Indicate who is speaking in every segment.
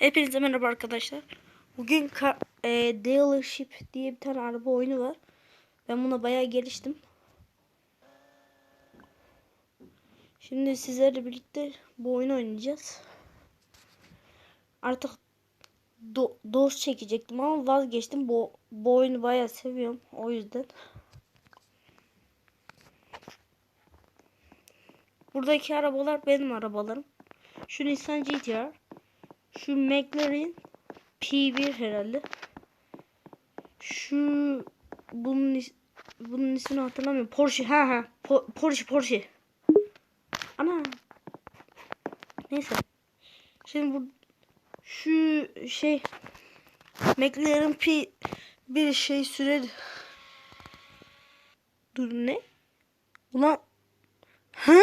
Speaker 1: Hepinize merhaba arkadaşlar. Bugün e, Dealership diye bir tane araba oyunu var. Ben buna bayağı geliştim. Şimdi sizlerle birlikte bu oyunu oynayacağız. Artık do dost çekecektim ama vazgeçtim. Bu, bu oyunu bayağı seviyorum. O yüzden. Buradaki arabalar benim arabalarım. Şu Nissan GTR. Şu McLaren P1 herhalde. Şu bunun is- bunun ismini hatırlamıyorum. Porsche ha ha Po- Porsche Porsche. Ana. Neyse. Şimdi bu şu şey McLaren P bir şey süredi. Dur ne? Ulan Ha?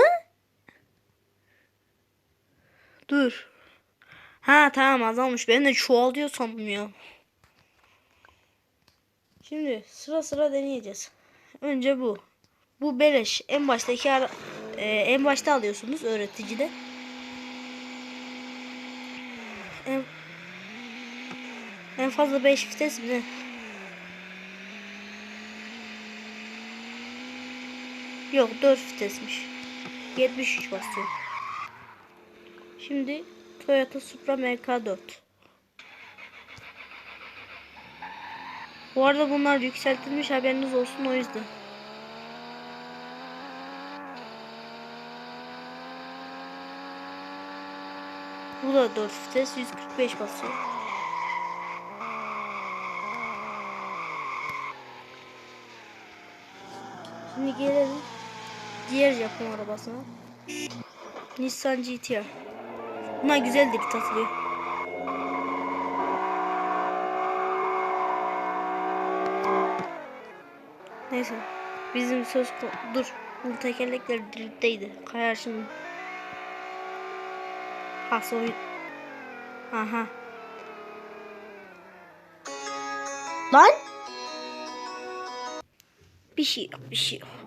Speaker 1: Dur. Ha tamam azalmış. Ben de çoğalıyor sandım ya. Şimdi sıra sıra deneyeceğiz. Önce bu. Bu beleş. En baştaki ara- e, en başta alıyorsunuz öğreticide. En, en fazla 5 vites mi? Yok 4 vitesmiş. 73 basıyor. Şimdi Toyota Supra MK4. Bu arada bunlar yükseltilmiş haberiniz olsun o yüzden. Bu da 4 vites 145 basıyor. Şimdi gelelim diğer Japon arabasına. Nissan GTR. Bunlar güzel de tasarıyor. Neyse. Bizim söz. Dur. Bu tekerlekler drift'teydi. Kayar şimdi. Ha soyun. Aha. Lan! Bir şey yok, bir şey yok.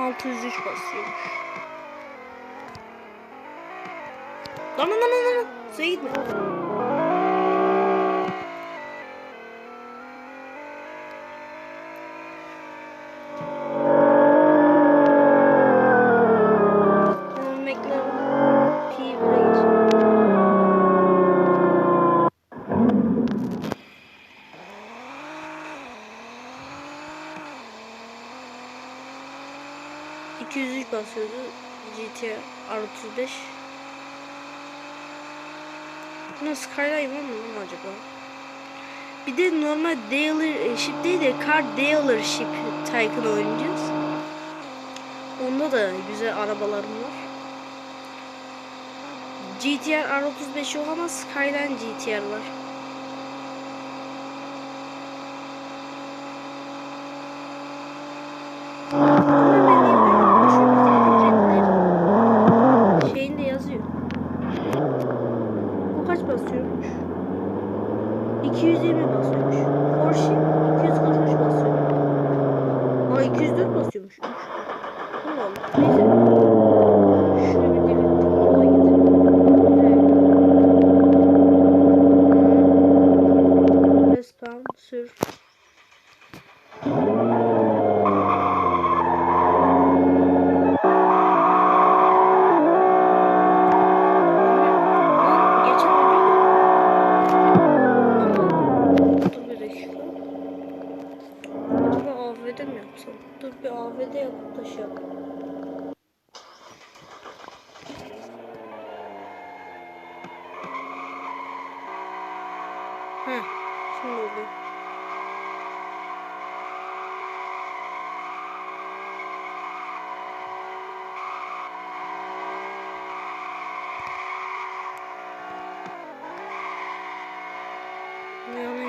Speaker 1: Altı yüz üç basıyormuş. Lan lan lan lan lan. Suya gitme. ...203 basıyordu GTR R35. Buna Skyline var mı acaba? Bir de normal dealership değil de car dealership Tycoon oynayacağız. Onda da güzel arabalarım var. GTR R35 yok ama Skyline GTR var.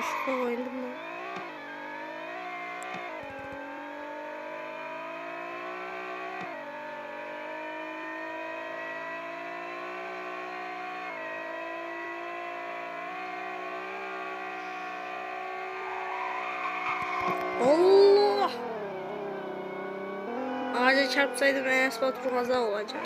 Speaker 1: Yanlışlıkla oynadım ben. Allah! Ağaca çarpsaydım Enes Batur kaza olacak.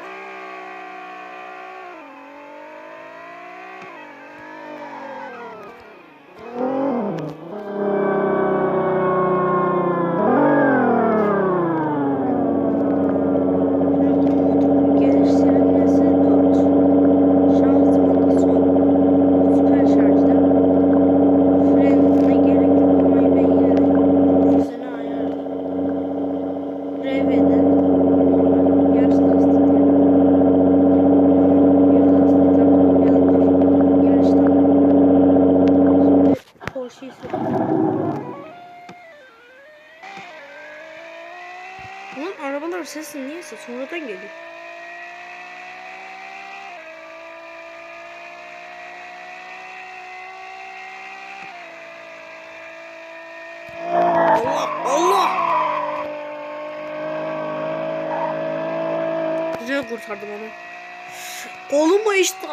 Speaker 1: Kolum işte.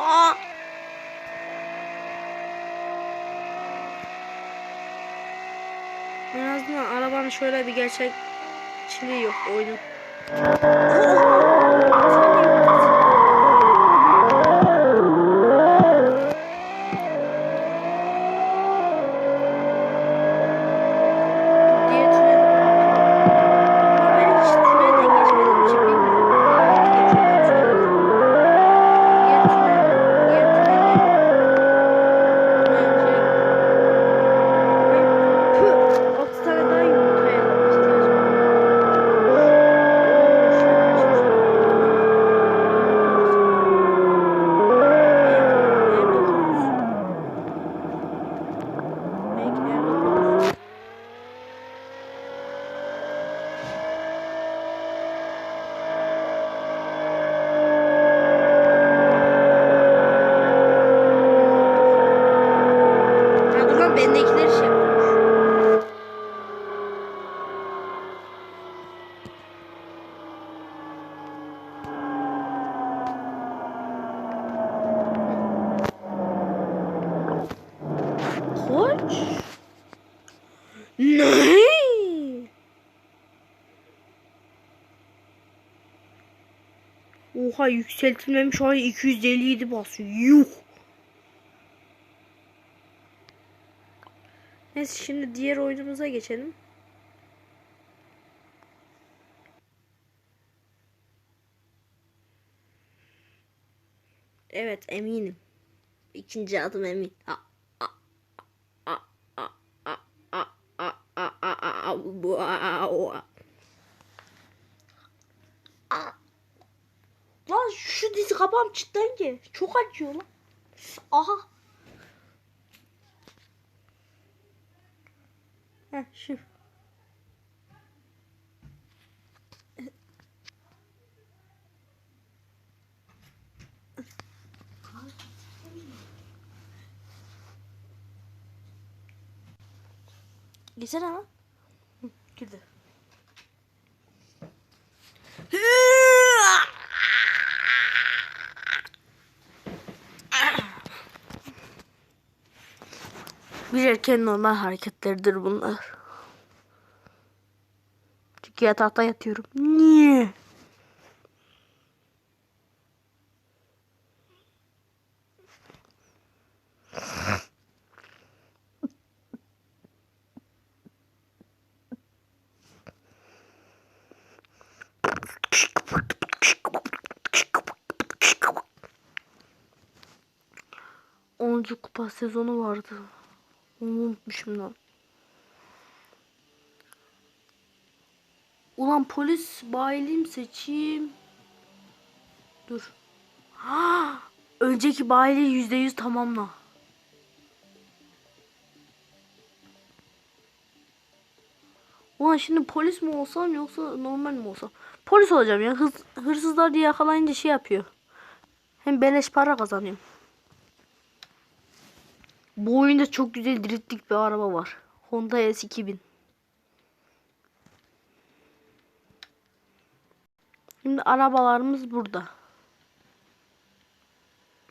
Speaker 1: En azından arabanın şöyle bir gerçekçiliği yok oyunun. Oha yükseltilmemiş hali 257 basıyor. Yuh. Neyse şimdi diğer oyunumuza geçelim. Evet eminim. İkinci adım emin. A- a- a- a- a- a- a- a- a- a-. A- Lan şu dizi kapağım cidden ki. Çok acıyor lan. Aha. Heh şu. Geçsene ama. Girdi. Bir normal hareketleridir bunlar. Çünkü yatakta yatıyorum. Niye? Onuncu kupa sezonu vardı. Unutmuşum lan. Ulan polis bayileyim seçeyim. Dur. Ha, önceki bayiliği yüzde yüz tamamla. Ulan şimdi polis mi olsam yoksa normal mi olsam? Polis olacağım ya. Hırsızlar diye yakalayınca şey yapıyor. Hem beleş para kazanıyorum. Bu oyunda çok güzel driftlik bir araba var. Honda S2000. Şimdi arabalarımız burada.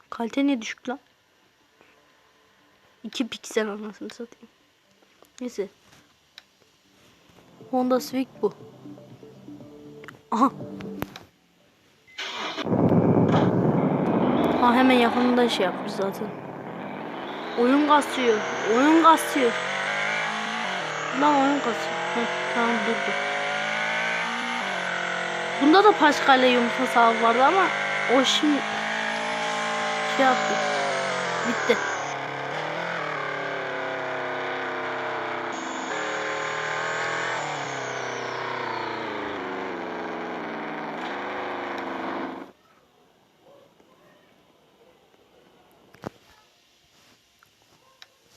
Speaker 1: Kalite niye düşük lan? 2 piksel anasını satayım. Neyse. Honda Civic bu. Aha. Ha hemen yakınında şey yapmış zaten. Oyun kasıyor. Oyun kasıyor. Lan oyun kasıyor. Heh, tamam durdu. Bunda da Paşkale yumurta sağı vardı ama o şimdi şey yaptı. Bitti.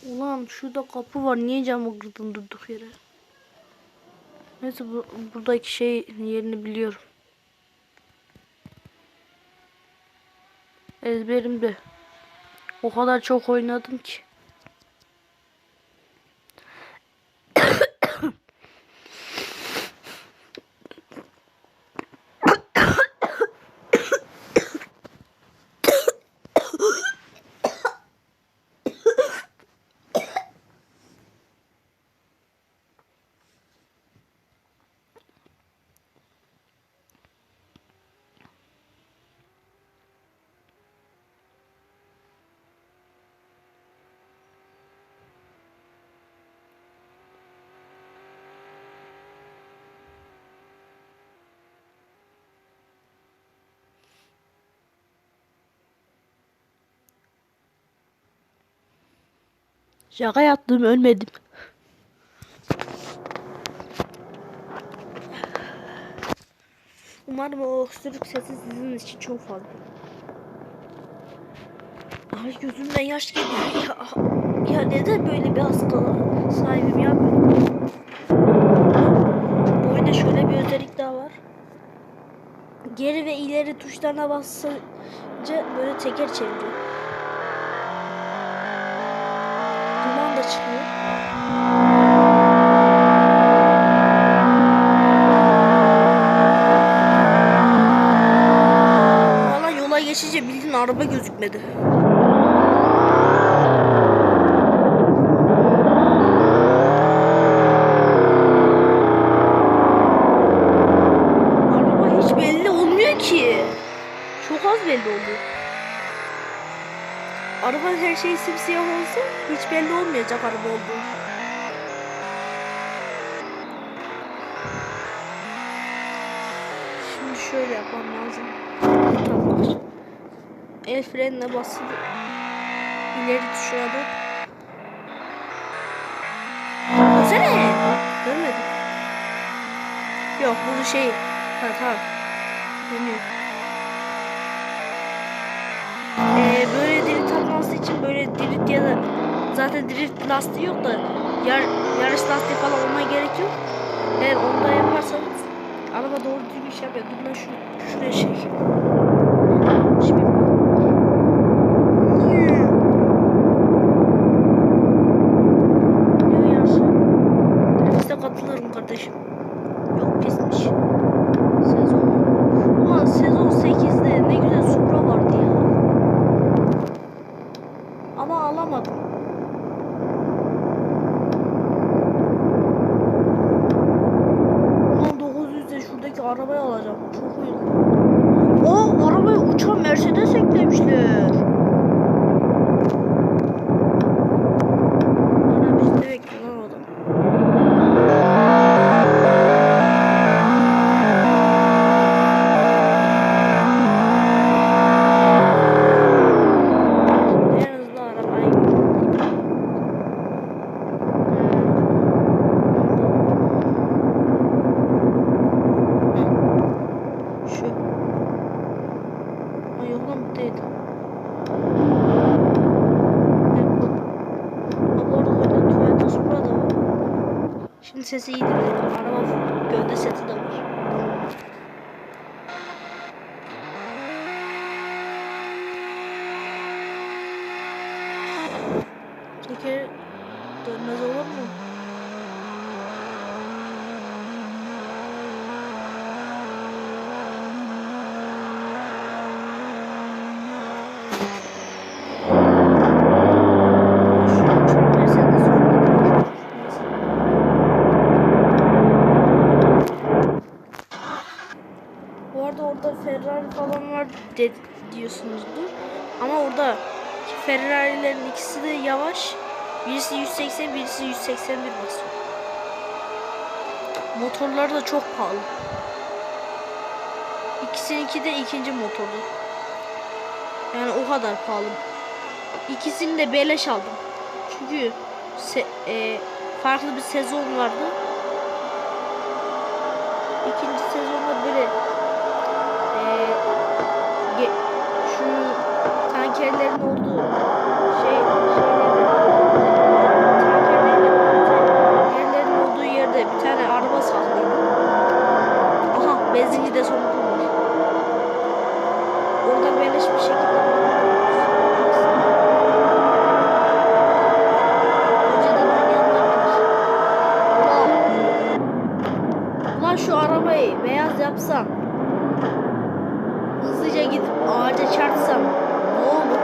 Speaker 1: Ulan şurada kapı var. Niye camı kırdın durduk yere? Neyse bu, buradaki şey yerini biliyorum. Ezberimde. O kadar çok oynadım ki. Şaka yaptım ölmedim. Umarım o öksürük sesi sizin için çok fazla. Ay gözümden yaş geliyor ya. Ya neden böyle bir hastalığa sahibim ya? Bu oyunda şöyle bir özellik daha var. Geri ve ileri tuşlarına basınca böyle teker çeviriyor. Duman da çıkıyor. Valla yola geçince bildiğin araba gözükmedi. Araba hiç belli olmuyor ki. Çok az belli oluyor. Arabanın her şeyi simsiyah olsa hiç belli olmayacak araba olduğu. Şimdi şöyle yapmam lazım. El frenine basılı. İleri tuşuna da. Dönsene. Dönmedim. Yok bu şey. Ha tamam. Dönüyor. Atması için böyle drift ya da zaten drift lastiği yok da yar, yarış lastiği falan olmaya gerek yok. Eğer onu da yaparsanız araba doğru düzgün iş yapıyor. Dur ben şu, şuraya şey. Şimdi Ne yarışı? Drifte katılırım kardeşim. Yok pismiş. Sezon. Ulan sezon 8'de ne güzel Supra vardı ya. Ama alamadım. Ulan 900'de şuradaki arabayı alacağım. Çok iyi. O arabaya uçan Mercedes eklemişler. Teker dönmez olur mu? Ferrari falan var de, diyorsunuzdur. Ama orada Ferrari'lerin ikisi de yavaş. Birisi 180, birisi 181 basıyor. Motorları da çok pahalı. İkisininki de ikinci motorlu. Yani o kadar pahalı. İkisini de beleş aldım. Çünkü e, farklı bir sezon vardı. İkinci sezonda böyle e, şu tankerlerin olduğu ağaca çarpsam ne olur?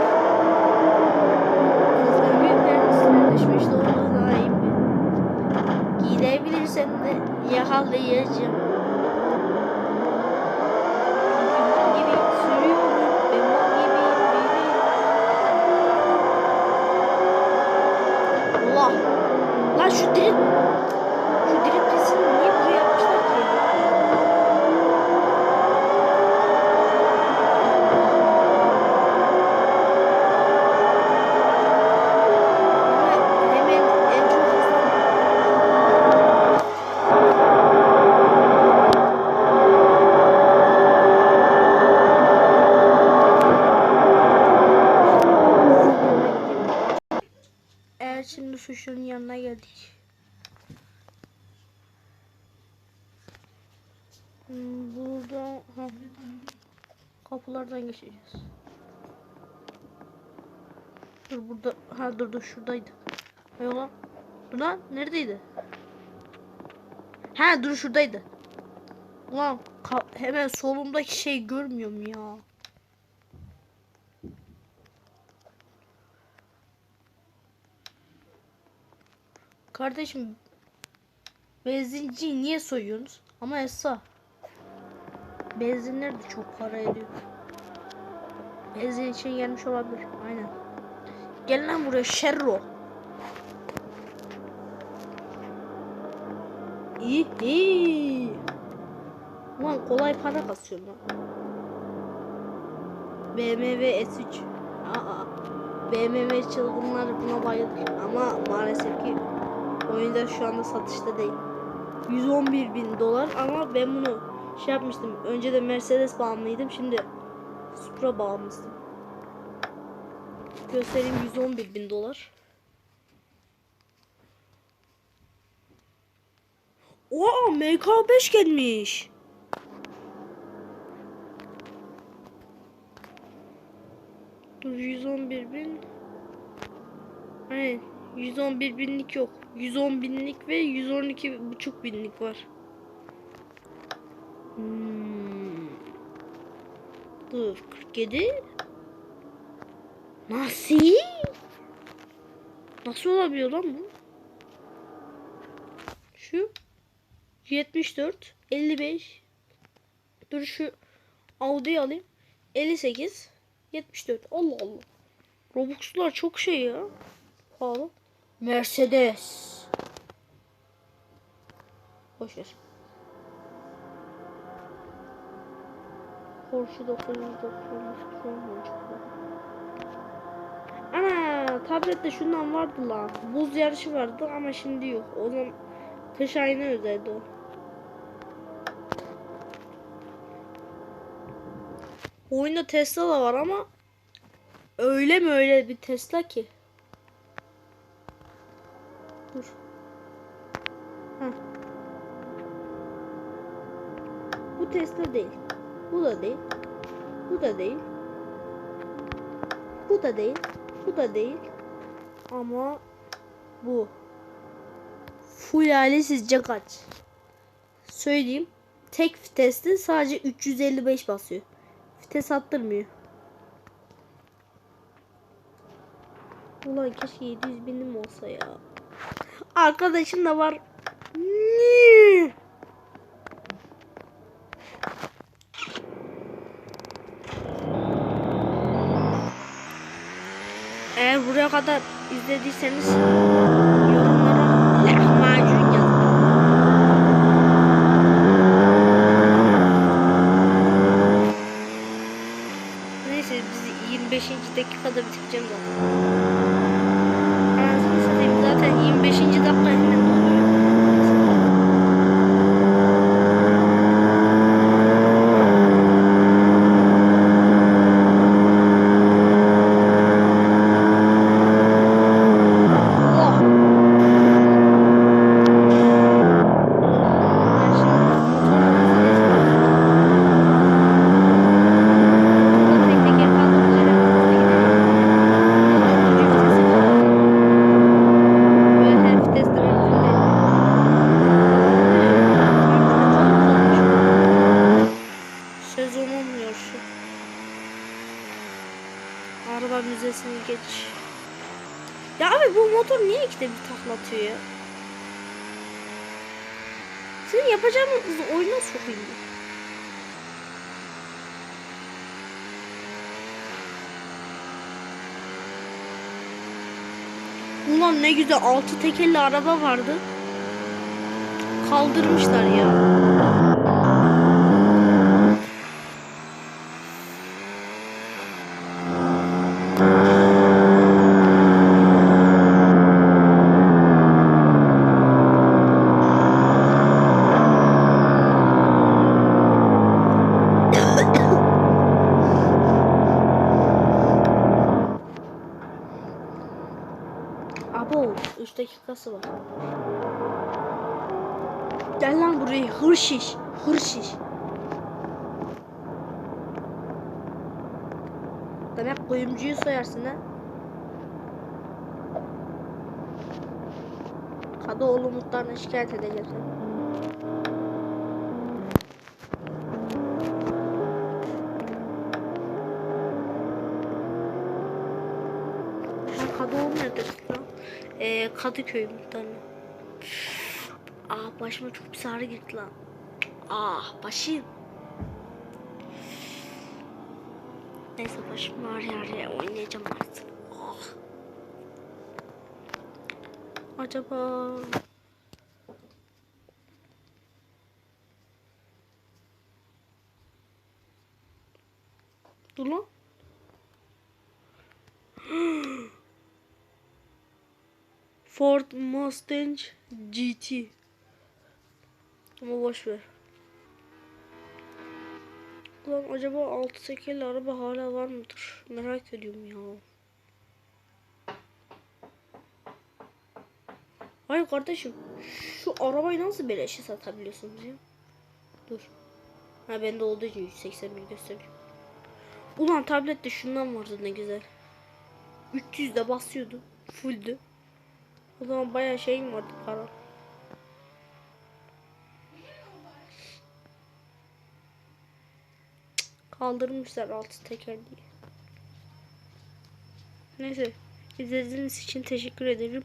Speaker 1: Kızgın büyüklerin daha iyi mi? Gidebilirsem de yakalayacağım. Suçlunun yanına geldik. Hmm, Burada ha, kapılardan geçeceğiz. Dur burada ha dur dur şuradaydı. Yok lan. Dur lan neredeydi? Ha dur şuradaydı. Ulan hemen solumdaki şey görmüyorum ya. Kardeşim benzinciyi niye soyuyorsunuz? Ama Esra benzinler de çok para ediyor. Benzin için gelmiş olabilir. Aynen. Gel lan buraya Şerro. İyi iyi. Ulan kolay para kasıyor lan. BMW S3. Aa, BMW çılgınlar buna bayılır ama maalesef ki oyunda şu anda satışta değil. 111 bin dolar ama ben bunu şey yapmıştım. Önce de Mercedes bağımlıydım. Şimdi Supra bağımlısın. Göstereyim 111 bin dolar. Oo MK5 gelmiş. Dur 111 bin. Hayır 111 binlik yok. 110 binlik ve 112 buçuk binlik var. Hmm. Dur 47. Nasıl? Nasıl olabiliyor lan bu? Şu 74 55 Dur şu Audi'yi alayım. 58 74 Allah Allah. Robux'lar çok şey ya. Pahalı. Mercedes. Boş ver. Porsche 990 Chrome Ana tablette şundan vardı lan. Buz yarışı vardı ama şimdi yok. O zaman kış ayına özeldi o. Oyunda Tesla da var ama öyle mi öyle bir Tesla ki? Bu Tesla değil. Bu da değil. Bu da değil. Bu da değil. Bu da değil. Ama bu. Full sizce kaç? Söyleyeyim. Tek viteste sadece 355 basıyor. Vites attırmıyor. Ulan keşke 700 binim olsa ya. Arkadaşım da var. Niye? Kadar izlediyseniz yorumlara lahmacun yazın. Neyse biz 25. dakikada bitireceğim zaten. Anasını satayım zaten 25. dakika hemen doluyor. Allah. Ben şimdi motorla Tek teker kaldığımız yere Böyle her viteste mümkün değil. Sezon olmuyor şu. Araba müzesini geç. Ya abi bu motor niye ikide bir taklatıyor ya? Senin yapacağın oyuna sokayım. ben. Ulan ne güzel altı tekerli araba vardı. Kaldırmışlar ya. Kadıoğlu muhtarına şikayet edeceğim seni. Kadıoğlu nerede lan? Ee, Kadıköy muhtarına. Aa başıma çok bir ağrı girdi lan. Ah başım. Neyse başım ağrıyor ya oynayacağım artık. Ah. Acaba Dur lan. Ford Mustang GT. Ama boş ver. Ulan acaba altı tekerli araba hala var mıdır? Merak ediyorum ya. Hayır kardeşim. Şu arabayı nasıl beleşe satabiliyorsunuz ya? Dur. Ha bende olduğu için 181 gösteriyor. Ulan tablette şundan vardı ne güzel. 300 de basıyordu. Fulldü. O zaman bayağı şeyim vardı para. Kaldırmışlar altı teker diye. Neyse. İzlediğiniz için teşekkür ederim.